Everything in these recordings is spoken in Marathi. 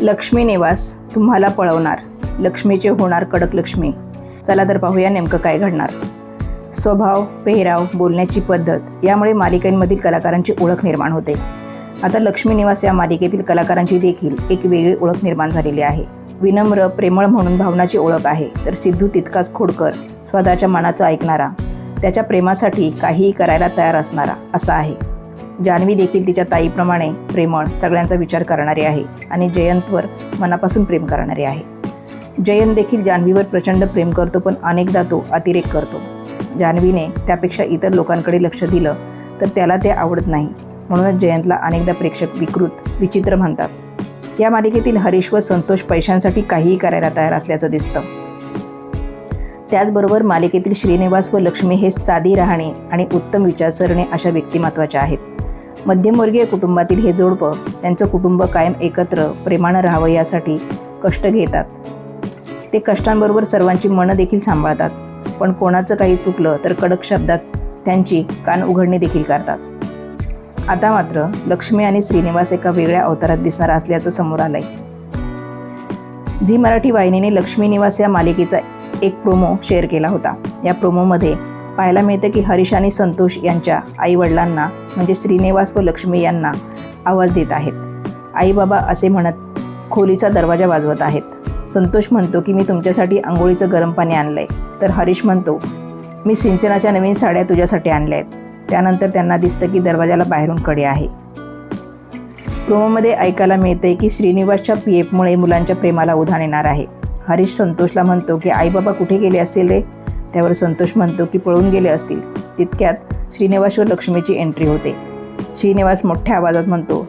लक्ष्मी निवास तुम्हाला पळवणार. लक्ष्मीचे होणार कडक लक्ष्मी. चला तर पाहूया नेमकं काय घडणार. स्वभाव पेहराव बोलण्याची पद्धत यामुळे मालिकांमधील कलाकारांची ओळख निर्माण होते. आता लक्ष्मी निवास या मालिकेतील कलाकारांची देखील एक वेगळी ओळख निर्माण झालेली आहे. विनम्र प्रेमळ म्हणून भावनाची ओळख आहे. तर सिद्धू तितकाच खोडकर स्वतःच्या मनाचा ऐकणारा त्याच्या प्रेमासाठी काहीही करायला तयार असणारा असा आहे. जान्हवी देखील तिच्या ताईप्रमाणे प्रेमळ सगळ्यांचा विचार करणारी आहे आणि जयंतवर मनापासून प्रेम करणारी आहे. जयंत देखील जान्हवीवर प्रचंड प्रेम करतो पण अनेकदा तो अतिरेक करतो. जान्हवीने त्यापेक्षा इतर लोकांकडे लक्ष दिलं तर त्याला ते आवडत नाही. म्हणूनच जयंतला अनेकदा प्रेक्षक विकृत विचित्र म्हणतात. या मालिकेतील हरीश व संतोष पैशांसाठी काहीही करायला तयार असल्याचं दिसतं. त्याचबरोबर मालिकेतील श्रीनिवास व लक्ष्मी हे साधी राहणे आणि उत्तम विचारसरणे अशा व्यक्तिमत्वाच्या आहेत. मध्यमवर्गीय कुटुंबातील हे जोडपं त्यांचं कुटुंब कायम एकत्र प्रेमानं राहावं यासाठी कष्ट घेतात. ते कष्टांबरोबर सर्वांची मनं देखील सांभाळतात. पण कोणाचं काही चुकलं तर कडक शब्दात त्यांची कान उघडणी देखील करतात. आता मात्र लक्ष्मी आणि श्रीनिवास एका वेगळ्या अवतारात दिसणार असल्याचं समोर आलंय. झी मराठी वाहिनीने लक्ष्मी निवास या मालिकेचा एक प्रोमो शेअर केला होता. या प्रोमोमध्ये पाहायला मिळतं की हरीश आणि संतोष यांच्या आईवडिलांना म्हणजे श्रीनिवास व लक्ष्मी यांना आवाज देत आहेत. आई बाबा असे म्हणत खोलीचा दरवाजा वाजवत आहेत. संतोष म्हणतो की मी तुमच्यासाठी आंघोळीचं गरम पाणी आणलं आहे तर हरीश म्हणतो मी सिंचनाच्या नवीन साड्या तुझ्यासाठी आणल्या आहेत त्यानंतर त्यांना दिसतं की दरवाजाला बाहेरून कडे आहे. प्रोमोमध्ये ऐकायला मिळते की श्रीनिवासच्या पी एफमुळे मुलांच्या प्रेमाला उधाण येणार आहे. हरीश संतोषला म्हणतो की आईबाबा कुठे गेले असेल रे? त्यावर संतोष म्हणतो की पळून गेले असतील. तितक्यात श्रीनिवास व लक्ष्मीची एंट्री होते. श्रीनिवास मोठ्या आवाजात म्हणतो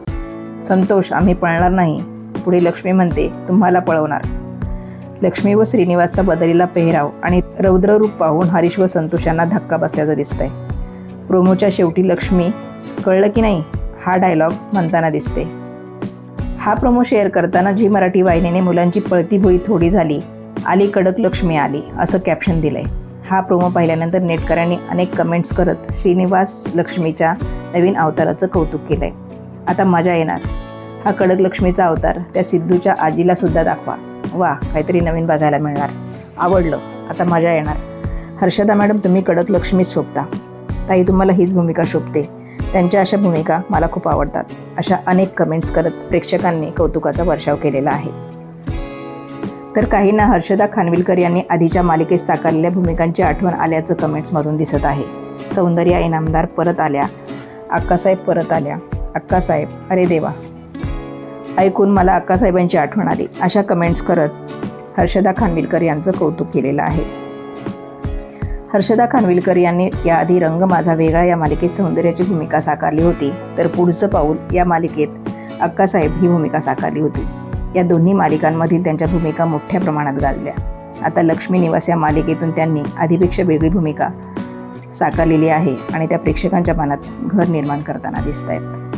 संतोष आम्ही पळणार नाही. पुढे लक्ष्मी म्हणते तुम्हाला पळवणार. लक्ष्मी व श्रीनिवासचा बदलेला पेहराव आणि रौद्ररूप पाहून हरीश व संतोष यांना धक्का बसल्याचं दिसतंय. प्रोमोच्या शेवटी लक्ष्मी कळलं की नाही? हा डायलॉग म्हणताना दिसते. हा प्रोमो शेअर करताना जी मराठी वाहिनीने मुलांची पळती भोई थोडी झाली आली कडक लक्ष्मी आली असं कॅप्शन दिलं आहे हा प्रोमो पाहिल्यानंतर नेटकऱ्यांनी अनेक कमेंट्स करत श्रीनिवास लक्ष्मीच्या नवीन अवताराचं कौतुक केलंय. आता मजा येणार. हा कडक लक्ष्मीचा अवतार त्या सिद्धूच्या आजीला सुद्धा दाखवा. वा काहीतरी नवीन बघायला मिळणार. आवडलं. आता मजा येणार. हर्षदा मॅडम तुम्ही कडक लक्ष्मीच शोभता. ताई तुम्हाला हीच भूमिका शोभते. त्यांच्या अशा भूमिका मला खूप आवडतात. अशा अनेक कमेंट्स करत प्रेक्षकांनी कौतुकाचा वर्षाव केलेला आहे. तर काहींना हर्षदा खानविलकर यांनी आधीच्या मालिकेत साकारलेल्या भूमिकांची आठवण आल्याचं कमेंट्समधून दिसत आहे. सौंदर्या इनामदार परत आल्या. अक्कासाहेब परत आल्या. अक्कासाहेब अरे देवा. ऐकून मला अक्कासाहेबांची आठवण आली अशा कमेंट्स करत हर्षदा खानविलकर यांचं कौतुक केलेलं आहे. हर्षदा खानविलकर यांनी याआधी रंग माझा वेगळा या मालिकेत सौंदर्याची भूमिका साकारली होती तर पुढचं पाऊल या मालिकेत अक्कासाहेब ही भूमिका साकारली होती. या दोन्ही मालिकांमधील त्यांच्या भूमिका मोठ्या प्रमाणात गाजल्या. आता लक्ष्मी निवास या मालिकेतून त्यांनी आधीपेक्षा वेगळी भूमिका साकारलेली आहे आणि त्या प्रेक्षकांच्या मनात घर निर्माण करताना दिसत आहेत